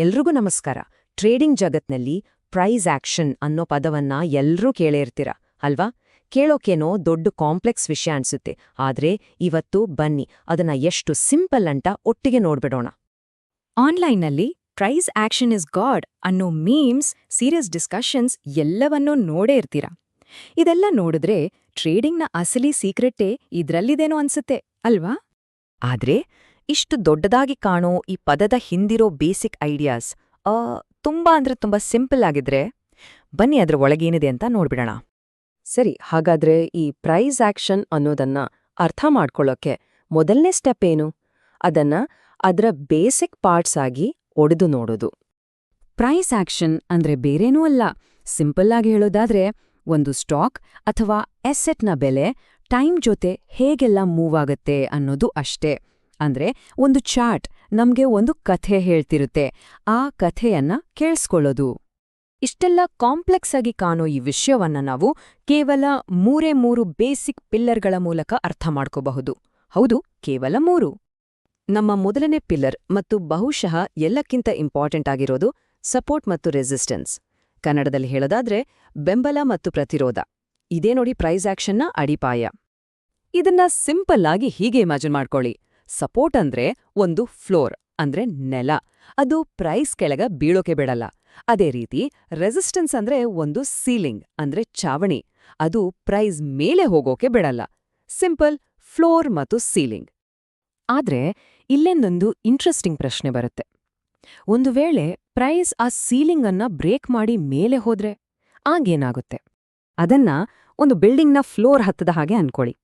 ಎಲ್ರಿಗೂ ನಮಸ್ಕಾರ. Trading ಜಗತ್ನಲ್ಲಿ price action ಅನ್ನೋ ಪದವನ್ನ ಎಲ್ರೂ ಕೇಳೇ ಇರ್ತೀರ ಅಲ್ವಾ? ಕೇಳೋಕೇನೋ ದೊಡ್ಡ ಕಾಂಪ್ಲೆಕ್ಸ್ ವಿಷಯ ಅನ್ಸುತ್ತೆ. ಆದ್ರೆ ಇವತ್ತು ಬನ್ನಿ, ಅದನ್ನ ಎಷ್ಟು ಸಿಂಪಲ್ ಅಂತ ಒಟ್ಟಿಗೆ ನೋಡ್ಬಿಡೋಣ. ಆನ್ಲೈನ್ನಲ್ಲಿ ಪ್ರೈಸ್ ಆಕ್ಷನ್ ಇಸ್ ಗಾಡ್ ಅನ್ನೋ ಮೀಮ್ಸ್, ಸೀರಿಯಸ್ ಡಿಸ್ಕಷನ್ಸ್ ಎಲ್ಲವನ್ನೂ ನೋಡೇ ಇರ್ತೀರ? ಇದೆಲ್ಲ ನೋಡಿದ್ರೆ ಟ್ರೇಡಿಂಗ್ನ ಅಸಲಿ ಸೀಕ್ರೆಟ್ಟೇ ಇದ್ರಲ್ಲಿದೇನೋ ಅನ್ಸುತ್ತೆ, ಅಲ್ವಾ? ಆದ್ರೆ ಇಷ್ಟು ದೊಡ್ಡದಾಗಿ ಕಾಣೋ ಈ ಪದದ ಹಿಂದಿರೋ ಬೇಸಿಕ್ ಐಡಿಯಾಸ್ ತುಂಬ ಅಂದ್ರೆ ತುಂಬಾ ಸಿಂಪಲ್ ಆಗಿದ್ರೆ ಬನ್ನಿ ಅದ್ರ ಒಳಗೇನಿದೆ ಅಂತ ನೋಡ್ಬಿಡೋಣ. ಸರಿ, ಹಾಗಾದ್ರೆ ಈ ಪ್ರೈಸ್ ಆಕ್ಷನ್ ಅನ್ನೋದನ್ನ ಅರ್ಥ ಮಾಡ್ಕೊಳ್ಳೋಕೆ ಮೊದಲನೇ ಸ್ಟೆಪ್ ಏನು? ಅದನ್ನ ಅದರ ಬೇಸಿಕ್ ಪಾರ್ಟ್ಸ್ ಆಗಿ ಒಡೆದು ನೋಡೋದು. ಪ್ರೈಸ್ ಆಕ್ಷನ್ ಅಂದ್ರೆ ಬೇರೇನೂ ಅಲ್ಲ. ಸಿಂಪಲ್ ಆಗಿ ಹೇಳೋದಾದ್ರೆ ಒಂದು ಸ್ಟಾಕ್ ಅಥವಾ ಎಸೆಟ್ನ ಬೆಲೆ ಟೈಮ್ ಜೊತೆ ಹೇಗೆಲ್ಲ ಮೂವ್ ಆಗತ್ತೆ ಅನ್ನೋದು ಅಷ್ಟೇ. ಅಂದ್ರೆ ಒಂದು ಚಾರ್ಟ್ ನಮ್ಗೆ ಒಂದು ಕಥೆ ಹೇಳ್ತಿರುತ್ತೆ. ಆ ಕಥೆಯನ್ನ ಕೇಳಿಸ್ಕೊಳ್ಳೋದು. ಇಷ್ಟೆಲ್ಲ ಕಾಂಪ್ಲೆಕ್ಸ್ ಆಗಿ ಕಾಣೋ ಈ ವಿಷಯವನ್ನ ನಾವು ಕೇವಲ ಮೂರೇ ಮೂರು ಬೇಸಿಕ್ ಪಿಲ್ಲರ್ಗಳ ಮೂಲಕ ಅರ್ಥ ಮಾಡ್ಕೋಬಹುದು. ಹೌದು, ಕೇವಲ ಮೂರು. ನಮ್ಮ ಮೊದಲನೇ ಪಿಲ್ಲರ್ ಮತ್ತು ಬಹುಶಃ ಎಲ್ಲಕ್ಕಿಂತ ಇಂಪಾರ್ಟೆಂಟ್ ಆಗಿರೋದು ಸಪೋರ್ಟ್ ಮತ್ತು ರೆಸಿಸ್ಟೆನ್ಸ್. ಕನ್ನಡದಲ್ಲಿ ಹೇಳೋದಾದ್ರೆ ಬೆಂಬಲ ಮತ್ತು ಪ್ರತಿರೋಧ. ಇದೇ ನೋಡಿ ಪ್ರೈಸ್ ಆಕ್ಷನ್ನ ಅಡಿಪಾಯ. ಇದನ್ನ ಸಿಂಪಲ್ ಆಗಿ ಹೀಗೆ ಇಮ್ಯಾಜಿನ್ ಮಾಡ್ಕೊಳ್ಳಿ. ಸಪೋರ್ಟ್ ಅಂದ್ರೆ ಒಂದು ಫ್ಲೋರ್, ಅಂದ್ರೆ ನೆಲ. ಅದು ಪ್ರೈಸ್ ಕೆಳಗ ಬೀಳೋಕೆ ಬಿಡಲ್ಲ. ಅದೇ ರೀತಿ ರೆಸಿಸ್ಟೆನ್ಸ್ ಅಂದ್ರೆ ಒಂದು ಸೀಲಿಂಗ್, ಅಂದ್ರೆ ಚಾವಣಿ. ಅದು ಪ್ರೈಸ್ ಮೇಲೆ ಹೋಗೋಕೆ ಬಿಡಲ್ಲ. ಸಿಂಪಲ್ ಫ್ಲೋರ್ ಮತ್ತು ಸೀಲಿಂಗ್. ಆದ್ರೆ ಇಲ್ಲೇನೊಂದು ಇಂಟ್ರೆಸ್ಟಿಂಗ್ ಪ್ರಶ್ನೆ ಬರುತ್ತೆ. ಒಂದು ವೇಳೆ ಪ್ರೈಸ್ ಆ ಸೀಲಿಂಗ್ ಅನ್ನ ಬ್ರೇಕ್ ಮಾಡಿ ಮೇಲೆ ಹೋದ್ರೆ ಆಗೇನಾಗುತ್ತೆ ಅದನ್ನ ಒಂದು ಬಿಲ್ಡಿಂಗ್ನ ಫ್ಲೋರ್ ಹತ್ತದ ಹಾಗೆ ಅನ್ಕೊಳ್ಳಿ.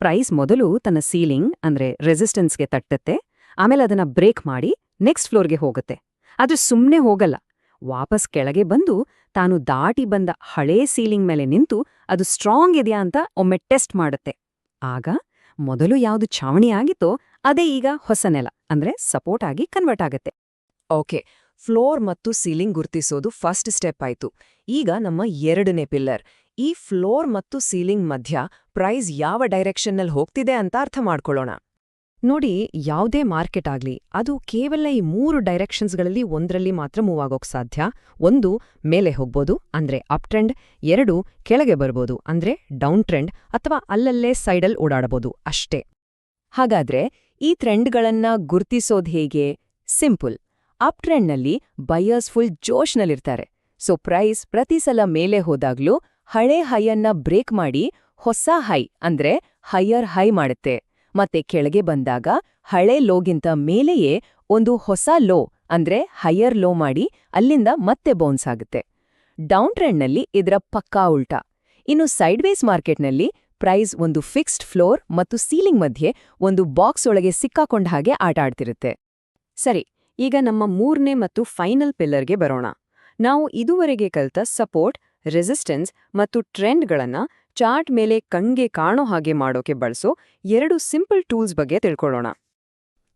ಪ್ರೈಸ್ ಮೊದಲು ತನ್ನ ಸೀಲಿಂಗ್, ಅಂದ್ರೆ ರೆಸಿಸ್ಟೆನ್ಸ್ಗೆ ತಟ್ಟತ್ತೆ. ಆಮೇಲೆ ಅದನ್ನ ಬ್ರೇಕ್ ಮಾಡಿ ನೆಕ್ಸ್ಟ್ ಫ್ಲೋರ್ಗೆ ಹೋಗುತ್ತೆ. ಅದು ಸುಮ್ಮನೆ ಹೋಗಲ್ಲ. ವಾಪಸ್ ಕೆಳಗೆ ಬಂದು ತಾನು ದಾಟಿ ಬಂದ ಹಳೇ ಸೀಲಿಂಗ್ ಮೇಲೆ ನಿಂತು ಅದು ಸ್ಟ್ರಾಂಗ್ ಇದೆಯಾ ಅಂತ ಒಮ್ಮೆ ಟೆಸ್ಟ್ ಮಾಡುತ್ತೆ. ಆಗ ಮೊದಲು ಯಾವುದು ಛಾವಣಿ ಆಗಿತ್ತೋ ಅದೇ ಈಗ ಹೊಸ ನೆಲ, ಅಂದ್ರೆ ಸಪೋರ್ಟ್ ಆಗಿ ಕನ್ವರ್ಟ್ ಆಗತ್ತೆ. ಓಕೆ ಫ್ಲೋರ್ ಮತ್ತು ಸೀಲಿಂಗ್ ಗುರ್ತಿಸೋದು ಫಸ್ಟ್ ಸ್ಟೆಪ್ ಆಯ್ತು. ಈಗ ನಮ್ಮ ಎರಡನೇ ಪಿಲ್ಲರ್. ಈ ಫ್ಲೋರ್ ಮತ್ತು ಸೀಲಿಂಗ್ ಮಧ್ಯ ಪ್ರೈಸ್ ಯಾವ ಡೈರೆಕ್ಷನ್ನಲ್ಲಿ ಹೋಗ್ತಿದೆ ಅಂತ ಅರ್ಥ ಮಾಡ್ಕೊಳ್ಳೋಣ. ನೋಡಿ, ಯಾವುದೇ ಮಾರ್ಕೆಟ್ ಆಗಲಿ, ಅದು ಕೇವಲ ಈ ಮೂರು ಡೈರೆಕ್ಷನ್ಸ್ಗಳಲ್ಲಿ ಒಂದರಲ್ಲಿ ಮಾತ್ರ ಮೂವ್ ಆಗೋಕ್ ಸಾಧ್ಯ. ಒಂದು, ಮೇಲೆ ಹೋಗ್ಬೋದು, ಅಂದ್ರೆ ಅಪ್ ಟ್ರೆಂಡ್. ಎರಡು, ಕೆಳಗೆ ಬರ್ಬೋದು, ಅಂದ್ರೆ ಡೌನ್ ಟ್ರೆಂಡ್, ಅಥವಾ ಅಲ್ಲಲ್ಲೇ ಸೈಡಲ್ಲಿ ಓಡಾಡಬಹುದು ಅಷ್ಟೇ. ಹಾಗಾದ್ರೆ ಈ ಟ್ರೆಂಡ್ಗಳನ್ನ ಗುರ್ತಿಸೋದ್ ಹೇಗೆ? ಸಿಂಪಲ್. ಅಪ್ ಟ್ರೆಂಡ್ನಲ್ಲಿ ಬೈಯರ್ಸ್ ಫುಲ್ ಜೋಶ್ನಲ್ಲಿರ್ತಾರೆ. ಸೊ ಪ್ರೈಸ್ ಪ್ರತಿ ಸಲ ಮೇಲೆ ಹೋದಾಗ್ಲೂ ಹಳೆ ಹೈಯನ್ನ ಬ್ರೇಕ್ ಮಾಡಿ ಹೊಸ ಹೈ ಅಂದ್ರೆ ಹೈಯರ್ ಹೈ ಮಾಡುತ್ತೆ. ಮತ್ತೆ ಕೆಳಗೆ ಬಂದಾಗ ಹಳೆ ಲೋಗಿಂತ ಮೇಲೆಯೇ ಒಂದು ಹೊಸ ಲೋ ಅಂದ್ರೆ ಹೈಯರ್ ಲೋ ಮಾಡಿ ಅಲ್ಲಿಂದ ಮತ್ತೆ ಬೌನ್ಸ್ ಆಗುತ್ತೆ. ಡೌನ್ ಟ್ರೆಂಡ್ನಲ್ಲಿ ಇದರ ಪಕ್ಕಾ ಉಲ್ಟಾ. ಇನ್ನು ಸೈಡ್ವೇಸ್ ಮಾರ್ಕೆಟ್ನಲ್ಲಿ ಪ್ರೈಸ್ ಒಂದು ಫಿಕ್ಸ್ಡ್ ಫ್ಲೋರ್ ಮತ್ತು ಸೀಲಿಂಗ್ ಮಧ್ಯೆ ಒಂದು ಬಾಕ್ಸ್ ಒಳಗೆ ಸಿಕ್ಕಾಕೊಂಡ ಹಾಗೆ ಆಟ ಆಡ್ತಿರುತ್ತೆ. ಸರಿ ಈಗ ನಮ್ಮ ಮೂರನೇ ಮತ್ತು ಫೈನಲ್ ಪಿಲ್ಲರ್ಗೆ ಬರೋಣ. ನಾವು ಇದುವರೆಗೆ ಕಲಿತ ಸಪೋರ್ಟ್, ರೆಸಿಸ್ಟೆನ್ಸ್ ಮತ್ತು ಟ್ರೆಂಡ್ಗಳನ್ನು ಚಾರ್ಟ್ ಮೇಲೆ ಕಣ್ಗೆ ಕಾಣೋ ಹಾಗೆ ಮಾಡೋಕೆ ಬಳಸೋ ಎರಡು ಸಿಂಪಲ್ ಟೂಲ್ಸ್ ಬಗ್ಗೆ ತಿಳ್ಕೊಳ್ಳೋಣ.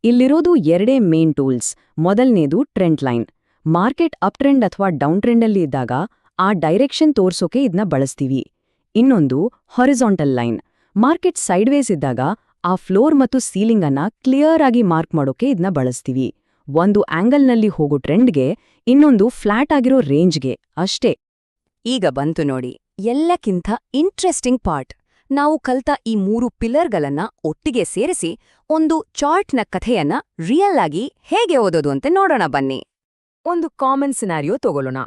ಇಲ್ಲಿರೋದು ಎರಡೇ ಮೇನ್ ಟೂಲ್ಸ್. ಮೊದಲನೇದು trend line. Market up trend ಅಥವಾ ಡೌನ್ ಟ್ರೆಂಡಲ್ಲಿ ಇದ್ದಾಗ ಆ ಡೈರೆಕ್ಷನ್ ತೋರ್ಸೋಕೆ ಇದನ್ನ ಬಳಸ್ತೀವಿ. ಇನ್ನೊಂದು ಹಾರಿಜಾಂಟಲ್ ಲೈನ್. ಮಾರ್ಕೆಟ್ ಸೈಡ್ವೇಸ್ ಇದ್ದಾಗ ಆ ಫ್ಲೋರ್ ಮತ್ತು ಸೀಲಿಂಗ್ ಕ್ಲಿಯರ್ ಆಗಿ ಮಾರ್ಕ್ ಮಾಡೋಕೆ ಇದನ್ನ ಬಳಸ್ತೀವಿ. ಒಂದು ಆಂಗಲ್ನಲ್ಲಿ ಹೋಗೋ ಟ್ರೆಂಡ್ಗೆ ಇನ್ನೊಂದು ಫ್ಲಾಟ್ ಆಗಿರೋ ರೇಂಜ್ಗೆ ಅಷ್ಟೇ. ಈಗ ಬಂತು ನೋಡಿ, ಎಲ್ಲಕ್ಕಿಂತ ಇಂಟ್ರೆಸ್ಟಿಂಗ್ ಪಾರ್ಟ್. ನಾವು ಕಲ್ತ ಈ ಮೂರು ಪಿಲ್ಲರ್ಗಳನ್ನ ಒಟ್ಟಿಗೆ ಸೇರಿಸಿ ಒಂದು ಚಾರ್ಟ್ನ ಕಥೆಯನ್ನ ರಿಯಲ್ ಆಗಿ ಹೇಗೆ ಓದೋದು ಅಂತ ನೋಡೋಣ ಬನ್ನಿ. ಒಂದು ಕಾಮನ್ ಸಿನಾರಿಯೋ ತಗೊಳ್ಳೋಣ.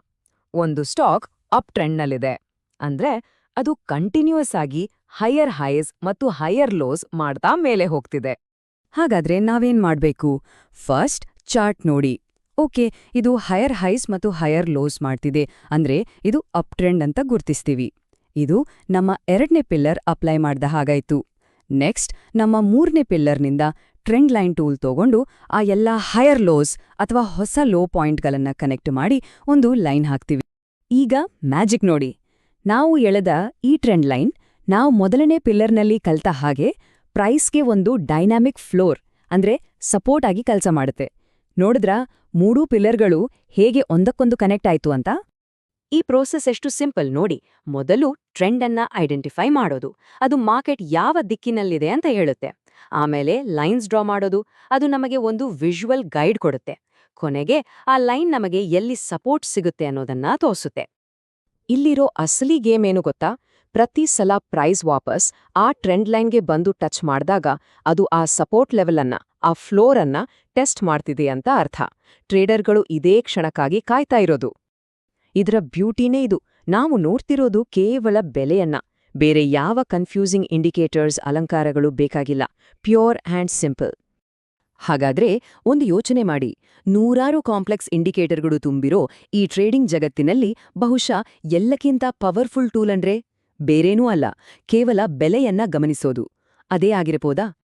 ಒಂದು ಸ್ಟಾಕ್ ಅಪ್ ಟ್ರೆಂಡ್ನಲ್ಲಿದೆ. ಅಂದ್ರೆ ಅದು ಕಂಟಿನ್ಯೂಯಸ್ ಆಗಿ ಹೈಯರ್ ಹೈಸ್ ಮತ್ತು ಹೈಯರ್ ಲೋಸ್ ಮಾಡ್ತಾ ಮೇಲೆ ಹೋಗ್ತಿದೆ. ಹಾಗಾದ್ರೆ ನಾವೇನ್ ಮಾಡ್ಬೇಕು? ಫಸ್ಟ್ ಚಾರ್ಟ್ ನೋಡಿ. ಓಕೆ, ಇದು ಹೈಯರ್ ಹೈಸ್ ಮತ್ತು ಹೈಯರ್ ಲೋಸ್ ಮಾಡ್ತಿದೆ. ಅಂದ್ರೆ ಇದು ಅಪ್ ಟ್ರೆಂಡ್ ಅಂತ ಗುರ್ತಿಸ್ತೀವಿ. ಇದು ನಮ್ಮ ಎರಡನೇ ಪಿಲ್ಲರ್ ಅಪ್ಲೈ ಮಾಡ್ದ ಹಾಗಾಯ್ತು. ನೆಕ್ಸ್ಟ್, ನಮ್ಮ ಮೂರನೇ ಪಿಲ್ಲರ್ನಿಂದ ಟ್ರೆಂಡ್ ಲೈನ್ ಟೂಲ್ ತಗೊಂಡು ಆ ಎಲ್ಲ ಹೈಯರ್ ಲೋಸ್ ಅಥವಾ ಹೊಸ ಲೋ ಪಾಯಿಂಟ್ಗಳನ್ನ ಕನೆಕ್ಟ್ ಮಾಡಿ ಒಂದು ಲೈನ್ ಹಾಕ್ತೀವಿ. ಈಗ ಮ್ಯಾಜಿಕ್ ನೋಡಿ. ನಾವು ಎಳೆದ ಈ ಟ್ರೆಂಡ್ ಲೈನ್ ನಾವು ಮೊದಲನೇ ಪಿಲ್ಲರ್ನಲ್ಲಿ ಕಲ್ತ ಹಾಗೆ ಪ್ರೈಸ್ಗೆ ಒಂದು ಡೈನಾಮಿಕ್ ಫ್ಲೋರ್, ಅಂದ್ರೆ ಸಪೋರ್ಟ್ ಆಗಿ ಕೆಲಸ ಮಾಡುತ್ತೆ. ನೋಡಿದ್ರಾ ಮೂರೂ ಪಿಲ್ಲರ್ಗಳು ಹೇಗೆ ಒಂದಕ್ಕೊಂದು ಕನೆಕ್ಟ್ ಆಯ್ತು ಅಂತ? ಈ ಪ್ರೋಸೆಸ್ ಎಷ್ಟು ಸಿಂಪಲ್ ನೋಡಿ, ಮೊದಲು ಟ್ರೆಂಡ್ ಐಡೆಂಟಿಫೈ ಮಾಡೋದು, ಅದು ಮಾರ್ಕೆಟ್ ಯಾವ ದಿಕ್ಕಿನಲ್ಲಿದೆ ಅಂತ ಹೇಳುತ್ತೆ. ಆಮೇಲೆ ಲೈನ್ಸ್ ಡ್ರಾ ಮಾಡೋದು, ಅದು ನಮಗೆ ಒಂದು ವಿಜುವಲ್ ಗೈಡ್ ಕೊಡುತ್ತೆ. ಕೊನೆಗೆ ಆ ಲೈನ್ ನಮಗೆ ಎಲ್ಲಿ ಸಪೋರ್ಟ್ ಸಿಗುತ್ತೆ ಅನ್ನೋದನ್ನ ತೋರಿಸುತ್ತೆ. ಇಲ್ಲಿರೋ ಅಸಲಿ ಗೇಮ್ ಏನು ಗೊತ್ತಾ? ಪ್ರತಿ ಸಲ ಪ್ರೈಸ್ ವಾಪಸ್ ಆ ಟ್ರೆಂಡ್ ಲೈನ್ಗೆ ಬಂದು ಟಚ್ ಮಾಡಿದಾಗ ಅದು ಆ ಸಪೋರ್ಟ್ ಲೆವೆಲ್ ಅನ್ನ ಆ ಫ್ಲೋರ್ ಅನ್ನ ಟೆಸ್ಟ್ ಮಾಡ್ತಿದೆ ಅಂತ ಅರ್ಥ. ಟ್ರೇಡರ್ಗಳು ಇದೇ ಕ್ಷಣಕ್ಕಾಗಿ ಕಾಯ್ತಾ ಇರೋದು. ಇದರ ಬ್ಯೂಟಿನೇ ಇದು. ನಾವು ನೋಡ್ತಿರೋದು ಕೇವಲ ಬೆಲೆಯನ್ನ. ಬೇರೆ ಯಾವ ಕನ್ಫ್ಯೂಸಿಂಗ್ ಇಂಡಿಕೇಟರ್ಸ್ ಅಲಂಕಾರಗಳು ಬೇಕಾಗಿಲ್ಲ. Pure and simple. ಹಾಗಾದ್ರೆ ಒಂದು ಯೋಚನೆ ಮಾಡಿ. ನೂರಾರು ಕಾಂಪ್ಲೆಕ್ಸ್ ಇಂಡಿಕೇಟರ್ಗಳು ತುಂಬಿರೋ ಈ ಟ್ರೇಡಿಂಗ್ ಜಗತ್ತಿನಲ್ಲಿ ಬಹುಶಃ ಎಲ್ಲಕ್ಕಿಂತ ಪವರ್ಫುಲ್ ಟೂಲ್ ಅಂದ್ರೆ ಬೇರೇನೂ ಅಲ್ಲ. ಕೇವಲ ಬೆಲೆಯನ್ನ ಗಮನಿಸೋದು. ಅದೇ ಆಗಿರಬಹುದಾ?